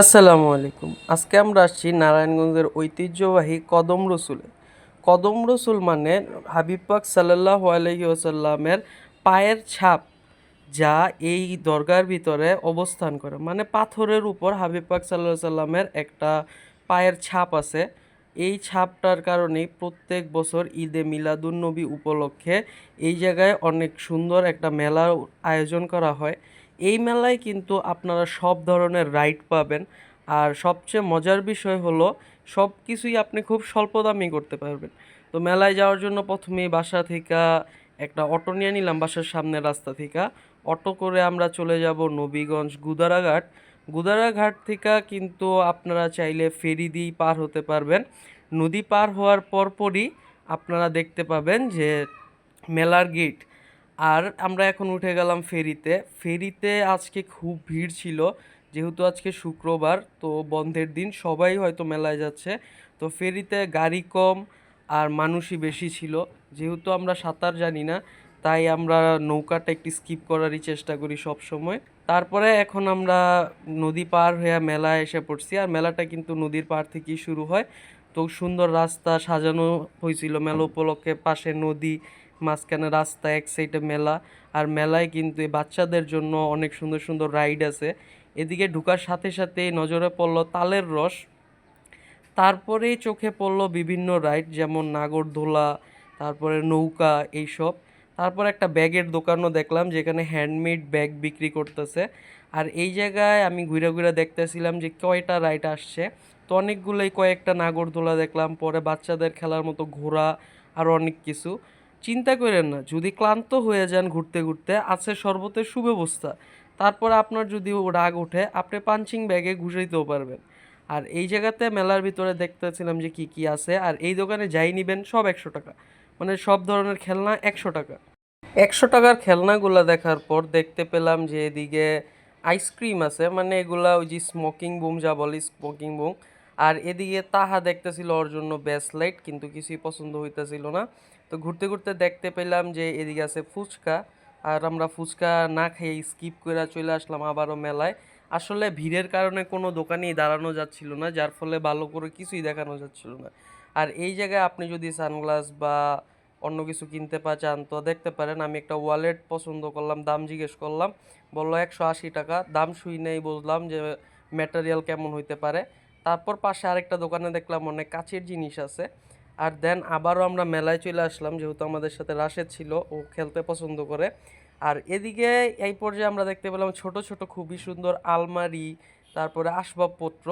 আসসালামু আলাইকুম। আজকে আমরা আসছি নারায়ণগঞ্জের ঐতিহ্যবাহী কদম রসুলে। কদম রসুল মানে হাবিব পাক সাল্লাহ আলহি ওসাল্লামের পায়ের ছাপ যা এই দরগার ভিতরে অবস্থান করে। মানে পাথরের উপর হাবিব পাক সাল্লাহ সাল্লামের একটা পায়ের ছাপ আছে। এই ছাপটার কারণেই প্রত্যেক বছর ঈদে মিলাদুন্নবী উপলক্ষে এই জায়গায় অনেক সুন্দর একটা মেলার আয়োজন করা হয়। এই মেলায় কিন্তু আপনারা সব ধরনের রাইড পাবেন। আর সবচেয়ে মজার বিষয় হলো সব কিছুই আপনি খুব স্বল্প দামি করতে পারবেন। তো মেলায় যাওয়ার জন্য প্রথমেই বাসা থেকে একটা অটো নিয়ে নিলাম, বাসার সামনের রাস্তা থেকে। অটো করে আমরা চলে যাব নবীগঞ্জ গুদারাঘাট। গুদারাঘাট থেকে কিন্তু আপনারা চাইলে ফেরি দিয়েই পার হতে পারবেন। নদী পার হওয়ার পরপরই আপনারা দেখতে পাবেন যে মেলার গেট আর আমরা এখন উঠে গেলাম ফেরিতে। ফেরিতে আজকে খুব ভিড় ছিল, যেহেতু আজকে শুক্রবার, তো বন্ধের দিন, সবাই হয়তো মেলায় যাচ্ছে। তো ফেরিতে গাড়ি কম আর মানুষই বেশি ছিল। যেহেতু আমরা সাঁতার জানি না, তাই আমরা নৌকাটা একটু স্কিপ করারই চেষ্টা করি সব সময় তারপরে এখন আমরা নদী পার হয়ে মেলায় এসে পড়ছি, আর মেলাটা কিন্তু নদীর পার থেকেই শুরু হয়। তো সুন্দর রাস্তা সাজানো হয়েছিল মেলা উপলক্ষে, পাশে নদী মাঝখানে রাস্তা, এক সাইডে মেলা, আর মেলায় কিন্তু বাচ্চাদের জন্য অনেক সুন্দর সুন্দর রাইড আছে। এদিকে ঢুকার সাথে সাথে নজরে পড়ল তালের রস। তারপরেই চোখে পড়ল বিভিন্ন রাইড যেমন নাগরদোলা, তারপরে নৌকা, এইসব। তারপর একটা ব্যাগের দোকানও দেখলাম, যেখানে হ্যান্ডমেড ব্যাগ বিক্রি করতেছে। আর এই জায়গায় আমি ঘুরে ঘুরে দেখতেছিলাম যে কয়টা রাইড আসছে। তো অনেকগুলোই কয়েকটা নাগরদোলা দেখলাম, পরে বাচ্চাদের খেলার মতো ঘোড়া, আর অনেক কিছু। চিন্তা করেন না, যদি ক্লান্ত হয়ে যান ঘুরতে ঘুরতে, আছে শরবতের সুব্যবস্থা। তারপর আপনার যদি রাগ ওঠে, আপনি পাঞ্চিং ব্যাগে ঘুষাইতেও পারবেন। আর এই জায়গাতে মেলার ভিতরে দেখতেছিলাম যে কি কি আছে, আর এই দোকানে যাই নিবেন সব একশো টাকা। মানে সব ধরনের খেলনা একশো টাকা। একশো টাকার খেলনাগুলো দেখার পর দেখতে পেলাম যে এদিকে আইসক্রিম আছে মানে এগুলা ওই যে স্মোকিং বুম যা বলে স্মোকিং বুম। আর এদিকে তাহা দেখতেছিল ওর জন্য লাইট কিন্তু কিছুই পছন্দ হইতেছিল না। তো ঘুরতে ঘুরতে দেখতে পেলাম যে এদিকে আছে ফুচকা, আর আমরা ফুচকা না খেয়ে স্কিপ করে চলে আসলাম আবারও মেলায়। আসলে ভিড়ের কারণে কোনো দোকানেই দাঁড়ানো যাচ্ছিল না, যার ফলে ভালো করে কিছুই দেখানো যাচ্ছিল না। আর এই জায়গায় আপনি যদি সানগ্লাস বা অন্য কিছু কিনতে পা, চান তো দেখতে পারেন, আমি একটা ওয়ালেট পছন্দ করলাম, দাম জিজ্ঞেস করলাম, বলল একশো আশি টাকা, দাম শুই নেই বুঝলাম যে ম্যাটেরিয়াল কেমন হইতে পারে। তারপর পাশে আরেকটা দোকানে দেখলাম অনেক কাচের জিনিস আছে আর দেন আবারও আমরা মেলায় চলে আসলাম, যেহেতু আমাদের সাথে রাশেদ ছিল, ও খেলতে পছন্দ করে। আর এদিকে এই পর্যায়ে আমরা দেখতে পেলাম ছোট ছোট, খুবই সুন্দর আলমারি, তারপরে আসবাবপত্র।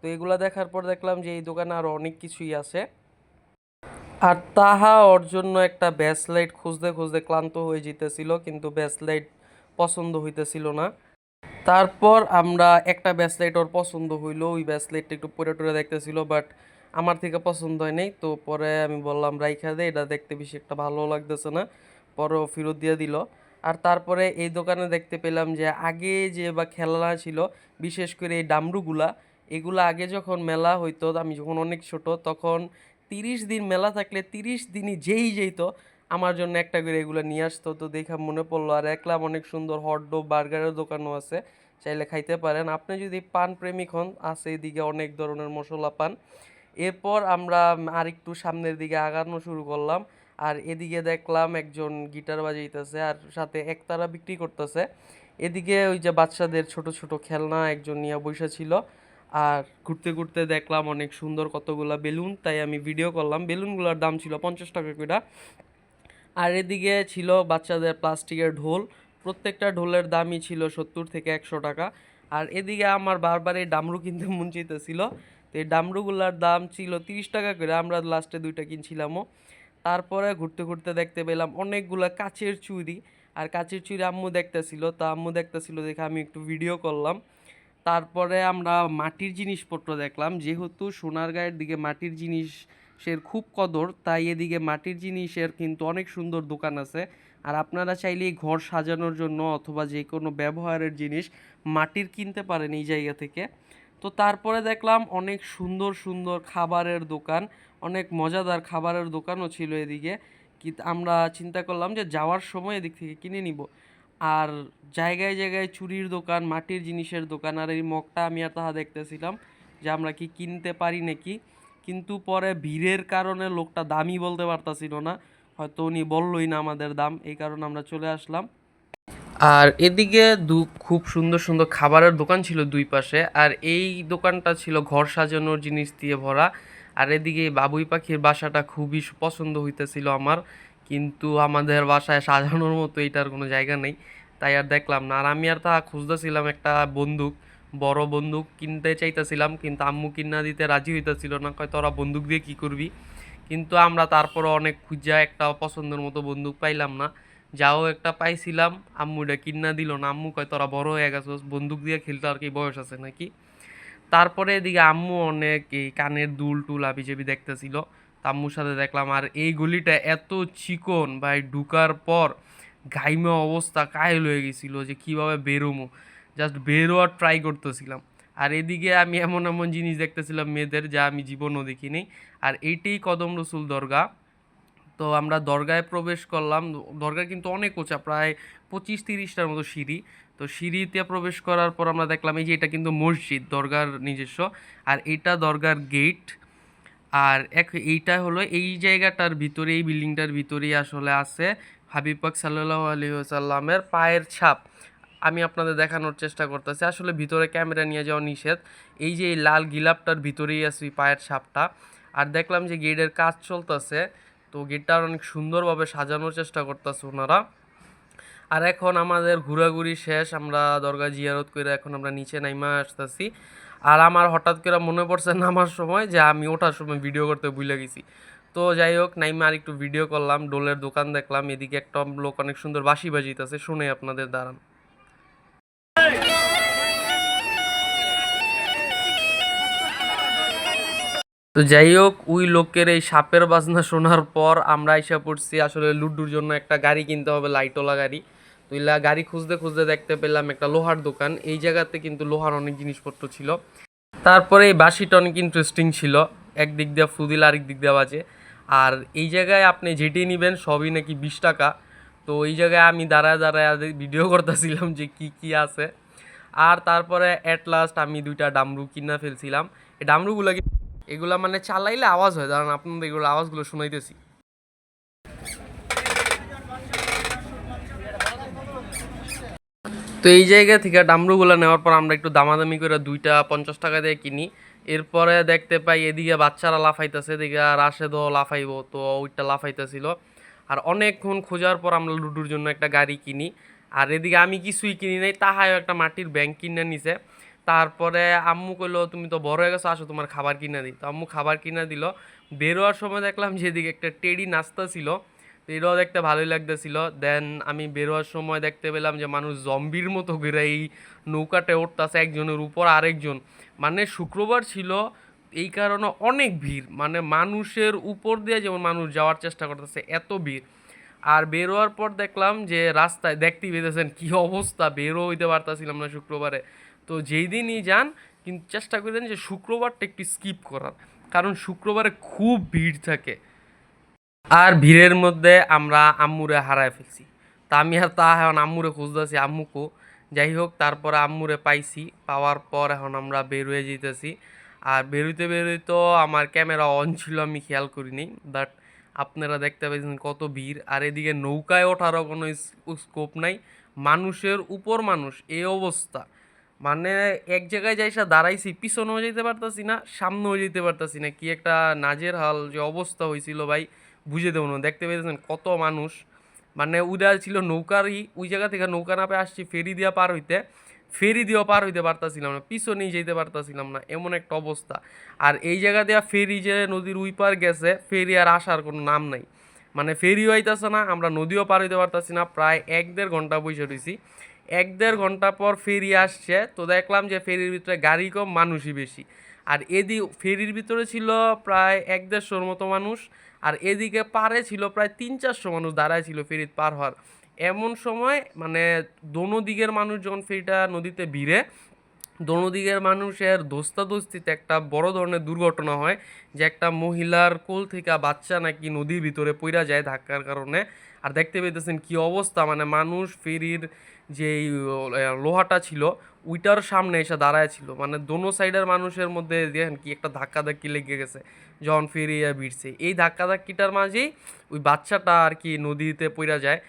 তো এগুলো দেখার পর দেখলাম যে এই দোকানে আরও অনেক কিছুই আছে। আর তাহা ওর জন্য একটা ব্যাসলাইট খুঁজতে খুঁজতে ক্লান্ত হয়ে যেতেছিল, কিন্তু ব্যাসলাইট পছন্দ হইতেছিল না। তারপর আমরা একটা ব্যাসলাইট ওর পছন্দ হইল, ওই ব্যাসলাইটটা একটু পরে টরে দেখতেছিল বাট আমার থেকে পছন্দ হয় নাই, তো পরে আমি বললাম, রাইখা দে, এটা দেখতে বেশি একটা ভালো লাগতেছে না। পরে ও ফেরত দিয়ে দিল। আর তারপরে এই দোকানে দেখতে পেলাম যে, আগে যে বা খেলনা ছিল, বিশেষ করে এই ডামরুগুলা, এগুলো আগে যখন মেলা হইতো, আমি যখন অনেক ছোট, তখন তিরিশ দিন মেলা থাকলে তিরিশ দিনই যেই যেইতো, আমার জন্য একটা করে এগুলো নিয়ে আসতো। তো দেখা মনে পড়ল, আর একলাম অনেক সুন্দর হটডগ বার্গারের দোকানও আছে, চাইলে খাইতে পারেন। আপনি যদি পান প্রেমিক হন, আছে এদিকে অনেক ধরনের মশলা পান। এরপর আমরা আরেকটু সামনের দিকে আগানো শুরু করলাম। আর এদিকে দেখলাম একজন গিটার বাজাইতেছে আর সাথে একতারা বিক্রি করতেছে। এদিকে ওই যে বাচ্চাদের ছোট ছোট খেলনা একজন নিয়ে বসে ছিল। আর ঘুরতে ঘুরতে দেখলাম অনেক সুন্দর কতগুলা বেলুন, তাই আমি ভিডিও করলাম। বেলুনগুলোর দাম ছিল পঞ্চাশ টাকা করে আর এদিকে ছিল বাচ্চাদের প্লাস্টিকের ঢোল। প্রত্যেকটা ঢোলের দামই ছিল সত্তর থেকে একশো টাকা। আর এদিকে আমার বারবার এই ডামরু কিনতে মন চাইতেছিল। তো এই ডামরুগুলার দাম ছিল তিরিশ টাকা করে, আমরা লাস্টে দুইটা কিনছিলামও। তারপরে ঘুরতে ঘুরতে দেখতে পেলাম অনেকগুলা কাচের চুড়ি আর কাচের চুড়ি আম্মু দেখতেছিল, তো আম্মু দেখতেছিল দেখে আমি একটু ভিডিও করলাম। তারপরে আমরা মাটির জিনিসপত্র দেখলাম, যেহেতু সোনারগাঁয়ের দিকে মাটির জিনিসের খুব কদর, তাই এদিকে মাটির জিনিসের কিন্তু অনেক সুন্দর দোকান আছে। আর আপনারা চাইলেই ঘর সাজানোর জন্য অথবা যে কোনো ব্যবহারের জিনিস মাটির কিনতে পারেন এই জায়গা থেকে। তো তারপরে দেখলাম অনেক সুন্দর সুন্দর খাবারের দোকান, অনেক মজাদার খাবারের দোকানও ছিল এদিকে। কি আমরা চিন্তা করলাম যে যাওয়ার সময় এদিক থেকে কিনে নিব। আর জায়গায় জায়গায় চুরির দোকান, মাটির জিনিসের দোকান, আর এই মগটা আমি আর তাহা দেখতেছিলাম যে আমরা কি কিনতে পারি নাকি। কিন্তু পরে ভিড়ের কারণে লোকটা দামই বলতে পারতাছিল না, হয়তো উনি বললই না আমাদের দাম, এই কারণে আমরা চলে আসলাম। আর এদিকে দু, খুব সুন্দর সুন্দর খাবারের দোকান ছিল দুই পাশে, আর এই দোকানটা ছিল ঘর সাজানোর জিনিস দিয়ে ভরা। আর এদিকে বাবুই পাখির বাসাটা খুবই পছন্দ হইতেছিল আমার, কিন্তু আমাদের বাসায় সাজানোর মতো এটার কোনো জায়গা নেই, তাই আর দেখলাম না। আর আমি আর তা খুঁজতেছিলাম একটা বন্দুক, বড় বন্দুক কিনতে চাইতেছিলাম, কিন্তু আম্মু কিনা দিতে রাজি হইতেছিল না, কয় তোরা বন্দুক দিয়ে কি করবি? কিন্তু আমরা তারপরে অনেক খুঁজা একটা পছন্দের মতো বন্দুক পাইলাম না। যাও একটা পাইছিলাম আম্মু এটা কিনা দিল না। আম্মু কয়, তোরা বড় হয়ে গেছস, বন্দুক দিয়ে খেলতে আর কি বয়স আছে নাকি? তারপরে এদিকে আম্মু অনেক এই কানের দুল টুল আবিজাবি দেখতেছিল। আম্মুর সাথে দেখলাম, আর এই গলিটা এত চিকন ভাই, ঢুকার পর ঘাইমে অবস্থা, কায়ল হয়ে গেছিল যে কীভাবে বেরোমো? জাস্ট বেরোয়ার ট্রাই করতেছিলাম। আর এদিকে আমি এমন এমন জিনিস দেখতেছিলাম মেয়েদের, যা আমি জীবনও দেখিনি। আর এইটাই কদম রসুল দরগা। তো আমরা দরগায় প্রবেশ করলাম। দরগা কিন্তু অনেক উঁচা, প্রায় পঁচিশ তিরিশটার মতো সিঁড়ি। তো সিঁড়িতে প্রবেশ করার পর আমরা দেখলাম এই যে এটা কিন্তু মসজিদ, দরগার নিজস্ব। আর এটা দরগার গেট। আর এক, এইটা হলো এই জায়গাটার ভিতরে, এই বিল্ডিংটার ভিতরেই আসলে আছে হাবিব পাক সাল্লাহ আলী সাল্লামের পায়ের ছাপ। আমি আপনাদের দেখানোর চেষ্টা করতেছি। আসলে ভিতরে ক্যামেরা নিয়ে যাওয়া নিষেধ। এই যে এই লাল গিলাপটার ভিতরেই আছে পায়ের ছাপটা। আর দেখলাম যে গেটের কাজ চলতেছে। তো গেটটা অনেক সুন্দরভাবে সাজানোর চেষ্টা করতেছে ওনারা। আর এখন আমাদের ঘোরাঘুরি শেষ, আমরা দরগা জিয়ারত করে এখন আমরা নিচে নাইমা আসতেছি। আর আমার হঠাৎ করে মনে পড়ছে নামার সময় যে আমি ওঠার সময় ভিডিও করতে ভুলে গেছি। তো যাই হোক, নাইমা আর একটু ভিডিও করলাম ডোলের দোকান দেখলাম, এদিকে একটা লোক অনেক সুন্দর বাসি বাজিতেছে শুনে আপনাদের দাঁড়ান। তো যাই হোক, ওই লোকের এই সাপের বাজনা শোনার পর আমরা এসে পড়ছি আসলে লুডুর জন্য একটা গাড়ি কিনতে হবে, লাইটওয়ালা গাড়ি। তো ইলা গাড়ি খুঁজতে খুঁজতে দেখতে পেলাম একটা লোহার দোকান। এই জায়গাতে কিন্তু লোহার অনেক জিনিসপত্র ছিল। তারপরে এই বাসিটা অনেক ইন্টারেস্টিং ছিল। একদিক দিয়ে ফুদিল, আরেক দিক দিয়ে বাজে। আর এই জায়গায় আপনি যেটি নেবেন সবই নাকি বিশ টাকা। তো এই জায়গায় আমি দাঁড়ায় দাঁড়ায় ভিডিও করতেছিলাম যে কি কি আছে। আর তারপরে অ্যাট লাস্ট আমি দুইটা ডামরু কিনা ফেলছিলাম। এই ডামরুগুলো এগুলা মানে চালাইলে আওয়াজ হয়। দাঁড়ান, আপনাদের এগুলো আওয়াজগুলো শুনাইতেছি। তো এই জায়গা থেকে ডামরুগুলো নেওয়ার পর আমরা একটু দামাদামি করে দুইটা পঞ্চাশ টাকা দিয়ে কিনি। এরপরে দেখতে পাই এদিকে বাচ্চারা লাফাইতেছে, এদিকে রাশেদও লাফাইবো, তো ওইটা লাফাইতেছিল। আর অনেকক্ষণ খোঁজার পর আমরা লুডুর জন্য একটা গাড়ি কিনি। আর এদিকে আমি কিছুই কিনি নাই তাহাও একটা মাটির ব্যাংক কিনে নিছে। তারপরে আম্মু কইলো, তুমি তো বড় হয়ে গেছো, আসো তোমার খাবার কিনে দিই। তো আম্মু খাবার কিনে দিল। বেরোয়ার সময় দেখলাম যে এদিকে একটা টেডি নাস্তা ছিল। তো এটাও দেখতে ভালোই লাগতেছিল। দেন আমি বেরোয়ার সময় দেখতে পেলাম যে মানুষ জম্বির মতো করে এই নৌকাতে উঠতেছে, একজনের উপর আরেকজন। মানে শুক্রবার ছিল, এই কারণে অনেক ভিড়। মানে মানুষের উপর দিয়ে যেমন মানুষ যাওয়ার চেষ্টা করতেছে, এত ভিড়। আর বেরোয়ার পর দেখলাম যে রাস্তায়, দেখতেই পেতেছেন কী অবস্থা বেরো হইতে পারতাছিলাম না শুক্রবারে। তো যেই দিনই যান, কিন্তু চেষ্টা করবেন যে শুক্রবারটা একটু স্কিপ করার। কারণ শুক্রবারে খুব ভিড় থাকে। আর ভিড়ের মধ্যে আমরা আম্মুরে হারায় ফেলছি। তা আমি আর তা এখন আম্মুরে খুঁজতেছি, আম্মুকো। যাই হোক, তারপরে আম্মুরে পাইছি। পাওয়ার পর এখন আমরা বেরোয় যেতেছি আর বেরোইতে বেরোইতে আমার ক্যামেরা অন ছিল, আমি খেয়াল করিনি। বাট আপনারা দেখতে পাচ্ছেন কত ভিড়। আর এদিকে নৌকায় ওঠারও কোনো স্কোপ নাই। মানুষের উপর মানুষ, এই অবস্থা। মানে এক জায়গায় যাইসা দাঁড়াইছি, পিছনেও যেতে পারতাছি না, সামনেও যেতে পারতাছি না। কি একটা নাজের হাল যে অবস্থা হয়েছিল ভাই, বুঝে দেবো না। দেখতে পেয়েছেন কত মানুষ। মানে উদা ছিল নৌকারই, ওই জায়গা থেকে নৌকা নাপে আসছি ফেরি দিয়া পার হইতে। ফেরি দিয়েও পার হইতে পারতাছিলাম না, পিছনেই যেতে পারতাছিলাম না, এমন একটা অবস্থা। আর এই জায়গা দিয়া ফেরি যে নদীর উই পার গেছে, ফেরি আর আসার কোনো নাম নাই। মানে ফেরিও আইতাছে না, আমরা নদীও পার হইতে পারতাছি না, প্রায় এক দেড় ঘণ্টা বসে রয়েছি এক দেড় ঘণ্টা পর ফেরি আসছে, তো দেখলাম যে ফেরির ভিতরে গাড়ি কম, মানুষই বেশি। আর এদি, ফেরির ভিতরে ছিল প্রায় এক দেড়শোর মতো মানুষ, আর এদিকে পারে ছিল প্রায় তিন চারশো মানুষ দাঁড়ায় ছিল ফেরিত পার হওয়ার। এমন সময় মানে দোনো দিকের মানুষ যখন ফেরিটা নদীতে ভিড়ে দোনো দিকের মানুষের দোস্তাদোস্তিতে একটা বড় ধরনের দুর্ঘটনা হয়, যে একটা মহিলার কোল থেকে বাচ্চা নাকি নদীর ভিতরে পইরা যায় ধাক্কার কারণে। আর দেখতে পেতেছেন কি অবস্থা মানে মানুষ ফেরির যে লোহাটা ছিল, ওইটার সামনে এসে দাঁড়ায় ছিল। মানে দোনো সাইডের মানুষের মধ্যে দেখেন কি একটা ধাক্কা ধাক্কি লেগে গেছে, যখন ফেরি ভিড়ছে। এই ধাক্কা ধাক্কিটার মাঝেই ওই বাচ্চাটা আর কি নদীতে পড়া যায়।